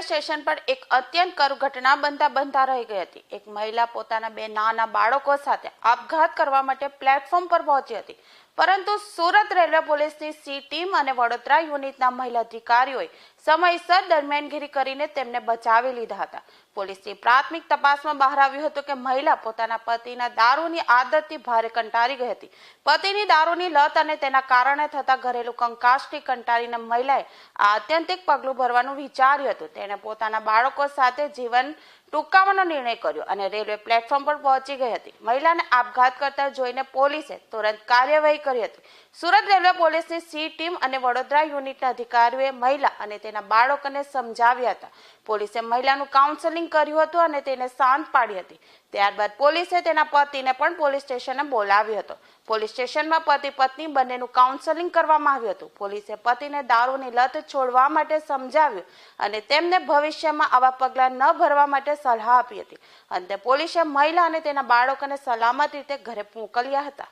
Station પર એક અત્યંત કરુ ઘટના બનતા બનતા રહી ગઈ હતી. એક મહિલા પોતાના બે નાના બાળકો સાથે આપઘાત કરવા માટે પ્લેટફોર્મ પર પહોંચી હતી. પરંતુ સુરત રેલવે પોલીસની સી ટીમ અને વડોદરા યુનિટના મહિલા અધિકારીઓએ સમયસર દરમિયાનગીરી કરીને તેમને બચાવી લીધા હતા. પોલીસની પ્રાથમિક તપાસમાં બહાર આવ્યું હતું કે મહિલા પોતાના પતિના દારૂની આદતથી ભારે કંટાળી ગઈ હતી. પતિની દારૂની લત અને તેના કારણે થતા ઘરેલું કંકાશથી કંટાળીને મહિલાએ આ આત્યંતિક પગલું ભરવાનું વિચાર્યું હતું. તેણે પોતાના બાળકો સાથે જીવન ટૂંકાવાનો નિર્ણય કર્યો અને રેલવે પ્લેટફોર્મ પર પહોંચી ગઈ હતી. મહિલાને આપઘાત કરતા જોઈને પોલીસે તુરંત કાર્યવાહી કરી હતી. સુરત રેલવે પોલીસની સી ટીમ અને વડોદરા યુનિટના અધિકારીઓએ મહિલા અને તેના બાળકોને સમજાવ્યા હતા. પોલીસે મહિલાનું કાઉન્સેલિંગ કર્યું હતું અને તેને શાંત પાડી હતી. ત્યારબાદ પોલીસે તેના પતિને પણ પોલીસ સ્ટેશને બોલાવ્યો હતો. પોલીસ સ્ટેશનમાં પતિ પત્ની બંનેનું કાઉન્સેલિંગ કરવામાં આવ્યું હતું. પોલીસે પતિને દારૂની લત છોડવા માટે સમજાવ્યું અને તેમને ભવિષ્યમાં આવા પગલાં ન ભરવા માટે સલાહ આપી હતી. અંતે પોલીસે મહિલા અને તેના બાળકોને સલામત રીતે ઘરે મોકલ્યા હતા.